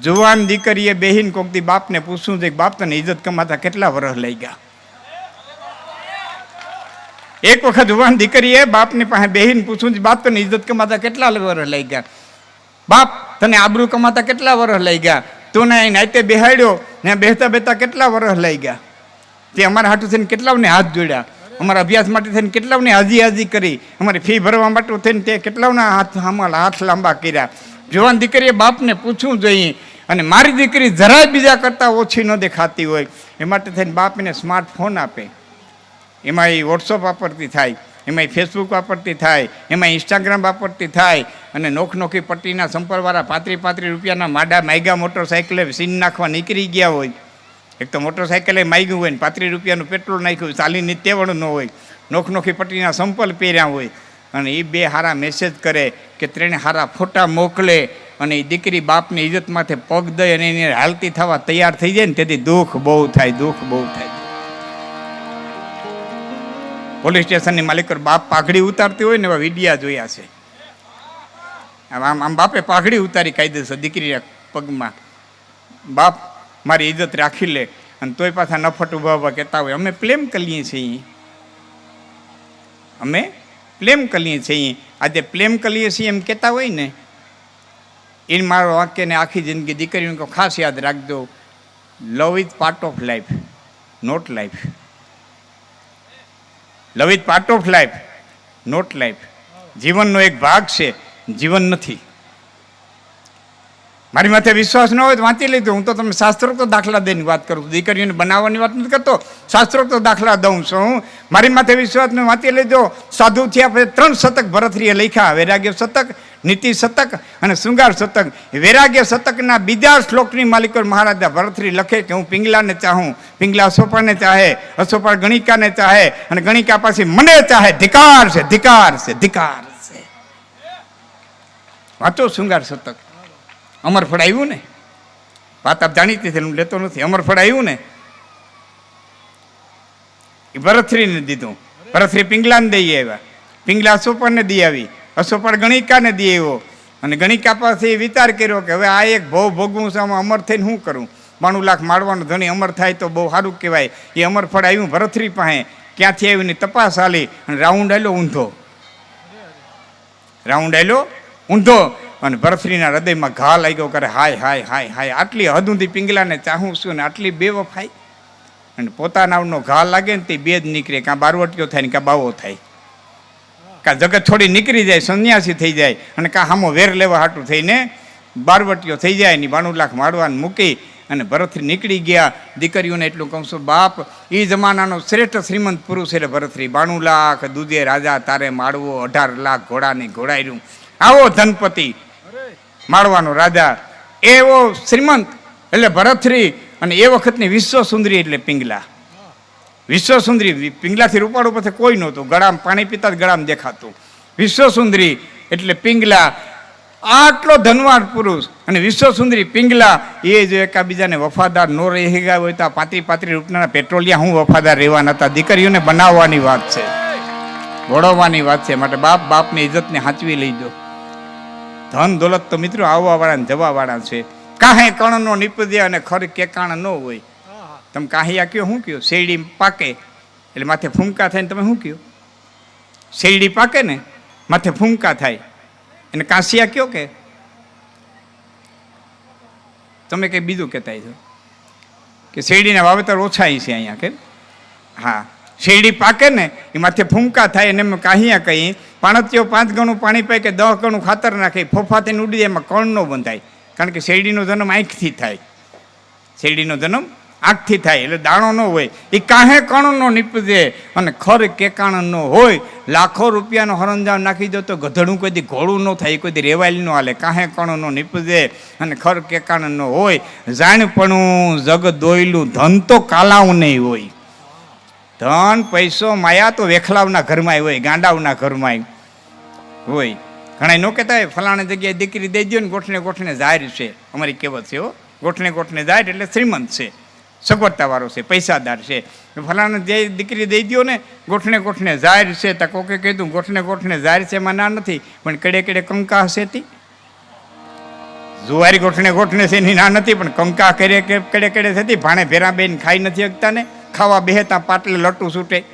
જુવાન દીકરીએ બેહીન કોકથી બાપને પૂછવું છે બાપ તને ઇજ્જત કમાતા કેટલા વર્ષ લઈ ગયા? એક વખત જુવાન દીકરીએ બાપની પાસે બેહીન પૂછવું બાપ તને ઇજ્જત કમાતા કેટલા વર્ષ લઈ ગયા? બાપ તને આબરૂ કમાતા કેટલા વર્ષ લઈ ગયા? તું ને નાતે બેહાડ્યો, ને બેહતા બેહતા કેટલા વર્ષ લઈ ગયા? તે અમારા હાટું થઈને કેટલાઓને હાથ જોડ્યા? અમારા અભ્યાસ માટે થઈને કેટલાઓને હાજી હાજી કરી? અમારી ફી ભરવા માટે થઈને તે કેટલાઓના હાથ અમારા હાથ લાંબા કર્યા? જુવાન દીકરીએ બાપને પૂછવું જોઈએ અને મારી દીકરી જરાય બીજા કરતાં ઓછી ન દેખાતી હોય. એ માટે થઈને બાપ એને સ્માર્ટફોન આપે. એમાં એ વોટ્સઅપ વાપરતી થાય, એમાં ફેસબુક વાપરતી થાય, એમાં ઇન્સ્ટાગ્રામ વાપરતી થાય અને નોખ નોખી પટ્ટીના સંપર્કવાળા પાંત્રી પાંત્રી રૂપિયાના માડા માયગા મોટરસાઇકલે સીન નાખવા નીકળી ગયા હોય. એક તો મોટરસાઇકલે માગ્યું હોય ને પાંત્રીસ રૂપિયાનું પેટ્રોલ નાખ્યું, ચાલીની તેવડ ન હોય. નોખ નોખી પટ્ટીના સંપલ પહેર્યા હોય. અને એ બે હારા મેસેજ કરે કે ત્રણે હારા ફોટા મોકલે અને એ દીકરી બાપની ઇજ્જત માથે પગ દઈ અને એને હાલતી થવા તૈયાર થઈ જાય ને તેથી દુઃખ બહુ થાય, દુઃખ બહુ થાય. પોલીસ સ્ટેશનની માલિક બાપ પાઘડી ઉતારતી હોય ને એવા વિડિયા જોયા છે. આમ આમ બાપે પાઘડી ઉતારી કાયદેસર દીકરી પગમાં. બાપ, મારી ઇજ્જત રાખી લે અને તોય પાછા નફટ ઊભા ઊભા કહેતા હોય. અમે પ્લેમ કરીએ છીએ. અમે પ્લેમ કરીએ છીએ. આજે પ્લેમ કરીએ છીએ એમ કહેતા હોય ને, એ મારો વાક્યને આખી જિંદગી દીકરીને ખાસ યાદ રાખજો. Love is part of life not life love is part of life not life જીવનનો એક ભાગ છે, જીવન નથી. મારી માથે વિશ્વાસ ન હોય તો વાંચી લીધું. હું તો તમે શાસ્ત્રોક્ત દાખલા દઈને વાત કરું દીકરીઓને બનાવવાની વાત નથી કરતો. શાસ્ત્રોક્ત દાખલા દઉં છું. હું મારી માથે વિશ્વાસ મેં વાંચી લીધો. સાધુ થયા પછી ત્રણ શતક ભરતરીએ લખ્યા. વૈરાગ્ય શતક, નીતિ શતક અને શૃંગાર શતક. વૈરાગ્ય શતકના બીજા શ્લોકની માલિકો મહારાજા ભરતરી લખે કે હું પિંગલાને ચાહું. પિંગલા અશોપાને ચાહે, અશોપા ગણિકાને ચાહે અને ગણિકા પાછી મને ચાહે. ધિકાર છે ધિકાર છે ધિકાર છે. વાંચો શૃંગાર શતક. અમરફળ આવ્યું ને? વાત આપ જાણીતી છે, હું લેતો નથી. અમરફળ આવ્યું ને? એ ભરથરીને દીધું. ભરથરી પિંગલાને દઈ આવ્યા. પિંગલા અશોપરને દઈ આવી. અશોપર ગણિકાને દઈ આવ્યો. અને ગણિકા પાસે વિચાર કર્યો કે હવે આ એક ભવ ભોગવું છે, આમાં અમર થઈને શું કરું? બાણું લાખ મારવાનો ધણી અમર થાય તો બહુ સારું કહેવાય. એ અમરફળ આવ્યું ભરથરી પાસે. ક્યાંથી આવ્યું તપાસ આલી. અને રાઉન્ડ આવેલો ઊંધો. રાઉન્ડ આવેલો ઊંધો. અને ભરથરીના હૃદયમાં ઘા લાગ્યો કરે, હાય હાય હાય હાય, આટલી હદ સુધી પિંગલાને ચાહું છું ને આટલી બેવફાઈ. અને પોતાનાનો ઘા લાગે ને તે બે જ નીકળે, કાં બારવટીઓ થાય ને કાં બાવો થાય. કાં જગત છોડી નીકળી જાય, સંન્યાસી થઈ જાય, અને કાં હામો વેર લેવા હાટું થઈને બારવટીઓ થઈ જાય ને બાણું લાખ મારવાને મૂકી અને ભરતરી નીકળી ગયા. દીકરીઓને એટલું કહું છું, બાપ એ જમાનાનો શ્રેષ્ઠ શ્રીમંત પુરુષ એટલે ભરતરી બાણું લાખ દૂધે રાજા તારે માળવો, અઢાર લાખ ઘોડાની ઘોડાયરું આવો ધનપતિ માળવાનો રાજા, એવો શ્રીમંત, એટલે ભરતશ્રી અને એ વખતની વિશ્વ સુંદરી એટલે પિંગલા. વિશ્વ સુંદરી પિંગલાથી રૂપાળું પછી કોઈ નહોતું, ગળામ પાણી પીતા જ ગળામ દેખાતું. વિશ્વ સુંદરી એટલે પિંગલા, આટલો ધનવાન પુરુષ અને વિશ્વ સુંદરી પિંગલા, એ જો એકાબીજાને વફાદાર નો રહી ગયા હોય તો આ પાત્રી રૂપના રૂપિયાના પેટ્રોલિયા હું વફાદાર રહેવાના હતા? દીકરીઓને બનાવવાની વાત છે. ઘોડવવાની વાત છે. માટે બાપ બાપની ઇજ્જતને હાંચવી લઈજો ધન દોલત તો મિત્રો આવવાવાળા ને જવાવાળા છે. કાહે કણનો નિપજે અને ખર કેકાણ ન હોય. તમે કાહિયા કયો શું કયો? શેરડી પાકે. એટલે માથે ફૂંકા થાય ને તમે શું કયો? શેરડી પાકે ને, માથે ફૂંકા થાય. એને કાંસિયા કયો કે? તમે કંઈ બીજું કહેતા છો કે શેરડીના વાવેતર ઓછા છે અહીંયા, કે? હા. શેરડી પાકે ને, એ માથે ફૂંકા થાય એને એમ કાહિયા કહી પાણતીઓ પાંચ ગણું પાણી પાય કે દસ ગણું ખાતર નાખે ફોફા થઈને ઉડી એમાં કણ ન બંધાય. કારણ કે શેરડીનો જન્મ આંખથી થાય. શેરડીનો જન્મ આંખથી થાય, એટલે દાણો ન હોય. એ કાંહે કણ નો નીપજે અને ખર કેકાણ ન હોય. લાખો રૂપિયાનો હરંજામ નાખી દો તો ગધડું કોઈ દી ઘોડું ન થાય કોઈ દી રેવાયેલી ન હાલે. કાંહે કણ નો નીપજે અને ખર કેકાણ ન હોય. જાણપણું જગ દોયલું ધન તો કાલાવું નહીં હોય. ધન, પૈસો, માયા તો વેખલાવના ઘરમાં હોય, ગાંડાવના ઘરમાં હોય. ઘણા ન કહેતા હોય, ફલાણા જગ્યાએ દીકરી દઈ દો ને ગોઠને ગોઠને જાહેર છે. અમારી કહેવત છે હો. ગોઠને ગોઠને જાહેર એટલે શ્રીમંત છે. સગવડતાવાળો છે, પૈસાદાર છે. ફલાણા જે દીકરી દઈ દો ને, ગોઠને ગોઠને જાહેર છે. તો કોકે કીધું, ગોઠને ગોઠને જાહેર છે એમાં ના નથી, પણ કડે કડે કંકા હશે તી? જુવારી ગોઠને ગોઠને છે એની ના નથી, પણ કંકા કરે કડે કડે થતી ભાણે ભેરા બેન ખાઈ નથી શકતા ને? ખાવા બેહતા, પાટલે લટું છૂટે.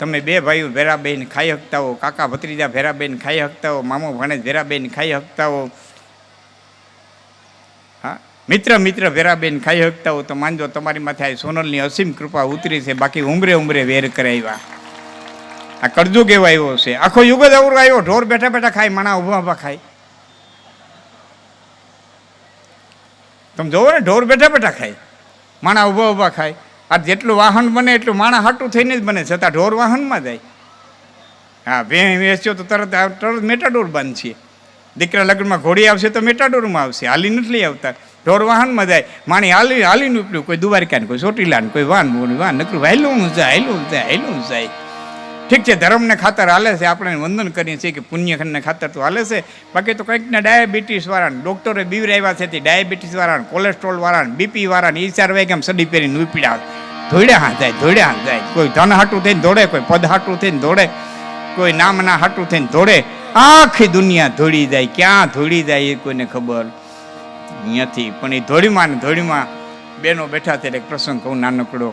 તમે બે ભાઈઓ ભેરાબેન ખાઈ શકતા હો, કાકા ભત્રીજા ભેરાબેન ખાઈ શકતા હો, મામો ભાણેજ ભેરાબેન ખાઈ શકતા હો. હા, મિત્ર મિત્ર ભેરાબેન ખાઈ શકતા હો, તો માનજો તમારી માથે આ સોનલની અસીમ કૃપા ઉતરી છે, બાકી ઉમરે ઉમરે વેર કરાવ્યા આ કરજો કેવો આવ્યો છે. આખો યુગ જ આવ્યો ઢોર બેઠા બેઠા ખાય, માણા ઊભા ઊભા ખાય. તમે જોવો ને, ઢોર બેઠા બેઠા ખાય, માણા ઊભા ઊભા ખાય. આ જેટલું વાહન બને એટલું માણા હાટું થઈને જ બને છતાં ઢોર વાહનમાં જાય. હા ભે વેચ્યો તો તરત તરત મેટાડોર બંધ છે. દીકરા લગ્નમાં ઘોડી આવશે તો મેટાડોરમાં આવશે. હાલી નથી આવતા. ઢોર વાહનમાં જાય. માણી હાલી, હાલીને ઉપડ્યું. કોઈ દુવારકા કોઈ ચોટીલા ને કોઈ વાન વાન નકરું હાયલું જાય હાયલું જાય હાયલું જાય. ઠીક છે, ધર્મને ખાતર હાલે છે, આપણે વંદન કરીએ છીએ કે પુણ્યખંડને ખાતર તો હાલે છે. બાકી તો કંઈક ને ડાયાબિટીસ વાળાને ડૉક્ટરે બીવરાવ્યા છે તે ડાયાબિટીસ વાળાને કોલેસ્ટ્રોલ વાળા બીપી વાળાને, ઈ ચાર વાગ્યા સડી પહેરીને ઉપડ્યા ધોડ્યા હા જાય ધોડે હા જાય. કોઈ ધન હાટું થઈને દોડે કોઈ પદ હાટું થઈને દોડે કોઈ નામના હાટું થઈને દોડે આખી દુનિયા ધોડી જાય. ક્યાં ધોડી જાય એ કોઈને ખબર? નથી પણ એ ધોળીમાં ને ધોળીમાં બેનો બેઠા ત્યારે પ્રસંગ કહું નાનકડો.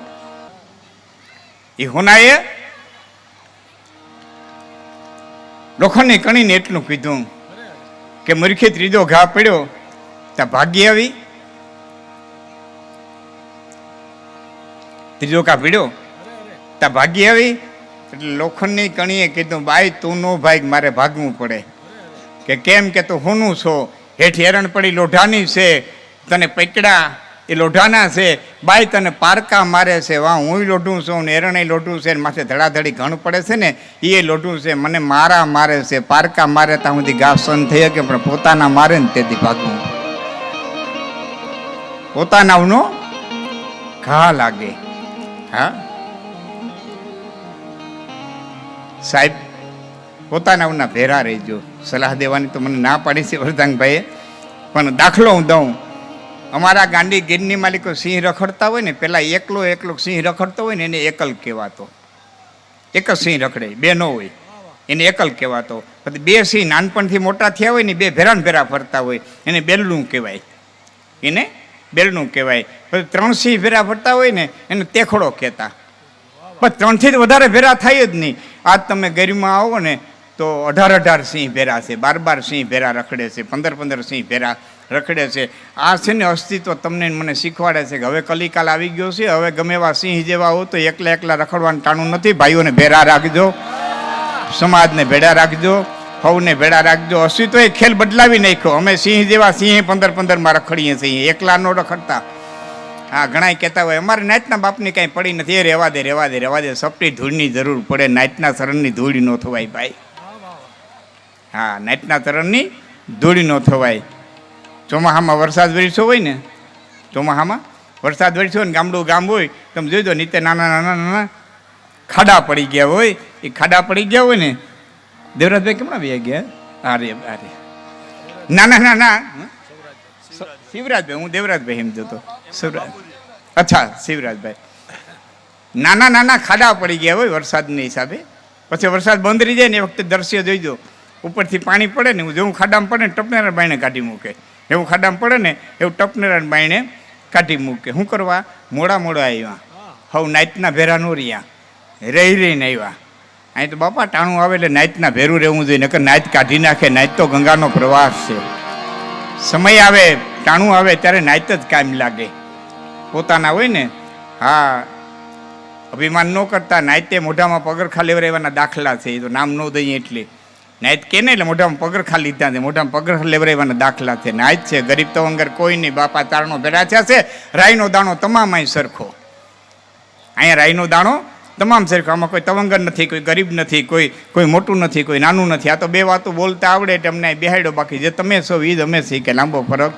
એ હોનાએ લોખંડની કણીને એટલું કીધું કે મૂર્ખે ત્રીજો ઘા પડ્યો, ત્યાં ભાગી આવી. ત્રીજો ઘા પીડ્યો, ત્યાં ભાગી આવી. એટલે લોખંડની કણીએ કીધું, બાઈ, તું નો ભાઈ મારે ભાગવું પડે. કે કેમ કે તું હોનું છો, હેઠ હેરણ પડી, લોઢાની છે, તને પકડા એ લોઢાના છે બાઈક તને પારકા મારે છે, વાહ, હું લોઢું છું ને એરણે લોઢું છે માથે ધડાધડી ઘણું પડે છે ને એ લોઢું છે, મને મારા મારે છે, પારકા મારે ત્યાં સુધી ગા સન થઈ શકે, પણ પોતાના મારે ને તેથી ભાગવું. પોતાનાનો ઘા લાગે. હા? સાહેબ પોતાનાના ભેરા રહેજો. સલાહ દેવાની તો મને ના પાડી છે વરદાંગભાઈએ પણ દાખલો હું દઉં. અમારા ગાંડી ગીરની માલિકો સિંહ રખડતા હોય ને, પેલા એકલો એકલો સિંહ રખડતો હોય ને, એને એકલ કહેવાતો. એક જ સિંહ રખડે, બે ન હોય, એને એકલ કહેવાતો. પછી બે સિંહ નાનપણથી મોટા થયા હોય ને, બે ભેરાન ભેરા ફરતા હોય, એને બેલનું કહેવાય. એને બેલનું કહેવાય. પછી ત્રણ સિંહ ભેરા ફરતા હોય ને, એને તેખડો કહેતા. પણ ત્રણથી જ વધારે ભેરા થાય જ નહીં. આજ તમે ગરીમાં આવો ને તો અઢાર અઢાર સિંહ ભેરા છે, બાર બાર સિંહ ભેરા રખડે છે, પંદર પંદર સિંહ ભેરા રખડે છે. આ છે ને અસ્તિત્વ તમને મને શીખવાડે છે કે હવે કલિકાલ આવી ગયો છે, હવે ગમે એવા સિંહ જેવા હો તો એકલા એકલા રખડવાનું ટાણું નથી. ભાઈઓને ભેરા રાખજો, સમાજને ભેડા રાખજો સૌને ભેડા રાખજો. અસ્તિત્વ એ ખેલ બદલાવી નાખ્યો. અમે સિંહ જેવા સિંહ પંદર પંદરમાં રખડીએ છીએ એકલા નો રખડતા. હા ઘણા કહેતા હોય, અમારે નાયતના બાપની કાંઈ પડી નથી. એ રહેવા દે રહેવા દે રહેવા દે. સપટી ધૂળની જરૂર પડે નાયતના શરણની ધૂળ ન થવાય ભાઈ. હા નાયતના તરણની ધૂળી ન થવાય. ચોમાહામાં વરસાદ વરસ્યો હોય ને, ચોમાહામાં વરસાદ વરસ્યો ને, ગામડું ગામ હોય તમે જોઈ દો, નીચે નાના નાના નાના ખાડા પડી ગયા હોય, એ ખાડા પડી ગયા હોય ને, દેવરાજભાઈ કેમણા વ્યા ગયા? અરે અરે નાના નાના શિવરાજભાઈ, હું દેવરાજભાઈ એમ જોતો. શિવરાજ. અચ્છા, શિવરાજભાઈ. નાના નાના ખાડા પડી ગયા હોય વરસાદની હિસાબે. પછી વરસાદ બંધ રહી જાય ને, એ વખતે દ્રશ્ય જોઈજો ઉપરથી પાણી પડે ને જેવું ખાડામાં પડે ને ટપનેરા બાયણે કાઢી મૂકે. એવું ખાડામાં પડે ને, એવું ટપનેરા બાયણે કાઢી મૂકે. શું કરવા? મોડા મોડા આવ્યા હવ નાઇટના ભેરા નો રહ્યા. રહી રહીને આવ્યા અહીં તો બાપા, ટાણું આવે એટલે નાઇટના ભેરું રહેવું જોઈએ, નકર નાઇટ કાઢી નાખે. નાઇટ તો ગંગાનો પ્રવાસ છે. સમય આવે, ટાણું આવે, ત્યારે નાઇટ જ કાયમ લાગે. પોતાના હોય ને, હા, અભિમાન ન કરતા નાઇતે મોઢામાં પગરખા લેવરાવવાના દાખલા છે. એ તો નામ ન દઈએ એટલે. નાઇત કે નહીં એટલે મોઢામાં પગરખા લીધા છે. મોઢામાં પગરખા લેવરાવવાના દાખલા છે. નાયત છે, ગરીબ તો વગર કોઈ નહીં. બાપા તારણો ભેડા છે. રાઈનો દાણો તમામ અહીં સરખો. અહીંયા રાઈનો દાણો તમામ સરખો. આમાં કોઈ તવંગર નથી, કોઈ ગરીબ નથી, કોઈ કોઈ મોટું નથી, કોઈ નાનું નથી. આ તો બે વાતો બોલતા આવડે એટલે અમને બેહાડ્યો બાકી. જે તમે છો એ જ અમે છીએ. લાંબો ફરક.